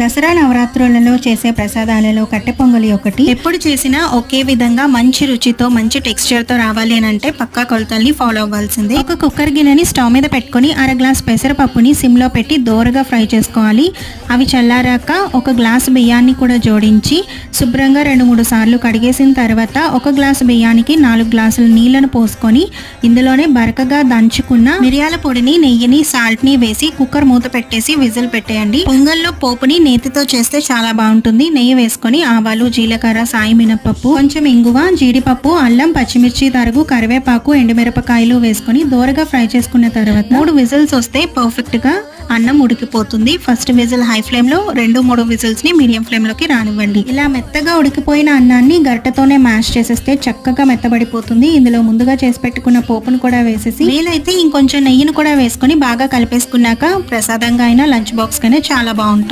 దసరా నవరాత్రులలో చేసే ప్రసాదాలలో కట్టె పొంగలి ఒకటి. ఎప్పుడు చేసినా ఒకే విధంగా మంచి రుచితో మంచి టెక్స్చర్తో రావాలి అని అంటే పక్కా కొలతల్ని ఫాలో అవ్వాల్సిందే. ఒక కుక్కర్ గిన్నెని స్టవ్ మీద పెట్టుకొని అర గ్లాస్ పెసరపప్పుని సిమ్లో పెట్టి దోరగా ఫ్రై చేసుకోవాలి. అవి చల్లారాక ఒక గ్లాస్ బియ్యాన్ని కూడా జోడించి శుభ్రంగా రెండు మూడు సార్లు కడిగేసిన తర్వాత ఒక గ్లాసు బియ్యానికి నాలుగు గ్లాసుల నీళ్ళను పోసుకొని ఇందులోనే బరకగా దంచుకున్న మిరియాల పొడిని నెయ్యిని సాల్ట్ని వేసి కుక్కర్ మూత పెట్టేసి విజిల్ పెట్టేయండి. పొంగల్లో పోపుని నేతితో చేస్తే చాలా బాగుంటుంది. నెయ్యి వేసుకొని ఆవాలు జీలకర్ర సాయి మినపప్పు కొంచెం ఇంగువ జీడిపప్పు అల్లం పచ్చిమిర్చి తరుగు కరివేపాకు ఎండుమిరపకాయలు వేసుకొని దోరగా ఫ్రై చేసుకున్న తర్వాత మూడు విజిల్స్ వస్తే పర్ఫెక్ట్గా అన్నం ఉడికిపోతుంది. ఫస్ట్ విజిల్ హై ఫ్లేమ్లో రెండు మూడు విజిల్స్ని మీడియం ఫ్లేమ్లోకి రానివ్వండి. ఇలా మెత్తగా ఉడికిపోయిన అన్నాన్ని గరిటతోనే మ్యాష్ చేసేస్తే చక్కగా మెత్తబడిపోతుంది. ఇందులో ముందుగా చేసి పెట్టుకున్న పోపును కూడా వేసేసి వీలైతే ఇంకొంచెం నెయ్యిని కూడా వేసుకొని బాగా కలిపేసుకున్నాక ప్రసాదంగా అయినా లంచ్ బాక్స్ కైనా చాలా బాగుంటుంది.